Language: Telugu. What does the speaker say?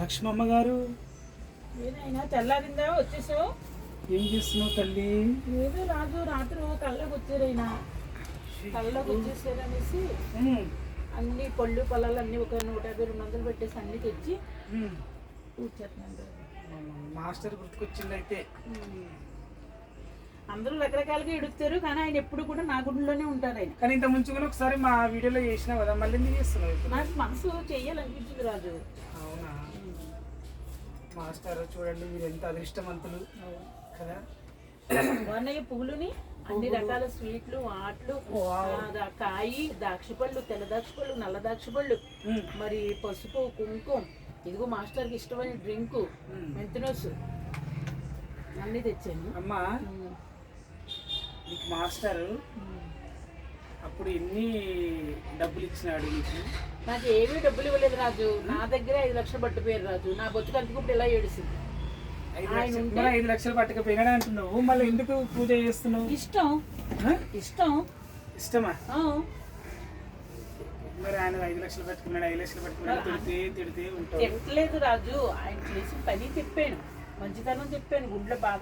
లక్ష్మమ్మ గారు ఏదైనా తెల్లారిందా? వచ్చేసావు? ఏం చేస్తున్నావు తల్లి? ఏదో రాజు రాత్రి కళ్ళకి వచ్చారైనా? కళ్ళకి వచ్చేసారనేసి అన్ని పళ్ళు పొలాలు అన్ని ఒక నూట యాభై రెండు వందలు పెట్టేసి అన్ని తెచ్చి. కూర్చేస్తున్నాను మాస్టర్ గుర్తుకొచ్చింది అయితే. అందరూ రకరకాలుగా ఎడుగుతారు కానీ ఆయన ఎప్పుడు కూడా నా గుడిలోనే ఉంటారు ఆయన. కానీ ఇంత ముంచుకొని ఒకసారి మా వీడియోలో చేసినావు కదా మళ్ళీ చేస్తున్నావు నాకు మనసు చెయ్యాలనిపించింది రాజు. అవునా? మాస్టర్ చూడండి మీరు ఎంత అదృష్టవంతులు. కదా? అన్నయ్య పువ్వులుని అన్ని రకాల స్వీట్లు ఆట్లు కాయి ద్రాక్ష పళ్ళు తెల్ల ద్రాక్ష పళ్ళు నల్ల ద్రాక్ష పళ్ళు ఉమ్, మరి పసుపు కుంకుమ. ఇదిగో మాస్టర్కి ఇష్టమైన డ్రింకు. మెంతినోస్. అన్నీ తెచ్చాను. అమ్మా నీకు మాస్టర్ అప్పుడు ఎన్ని డబ్బులు ఇచ్చినాడు నీకు? నాకు ఏమీ డబ్బులు ఇవ్వలేదు రాజు. నా దగ్గర ఐదు లక్షలు పట్టిపోయారు రాజు. నా బతుకు అంటుకుంటే ఇలా ఏడిసింది ఐదు లక్షలు ఉంటే- మరి ఐదు లక్షలు అంటున్నావు. మళ్ళీ ఎందుకు పూజ చేస్తున్నావు? ఇష్టం. ఆ? ఇష్టం. ఇష్టమా? ఆ. మరి ఆయన ఐదు లక్షలు పట్టుకున్నాడు ఐదు లక్షలు పట్టుకున్నాడు. తిడితే తిడితే ఉంటావు తిట్టలేదు రాజు. ఆయన చేసిన పని చెప్పాను. మంచితనం చెప్పాను. గుండెలో బాధ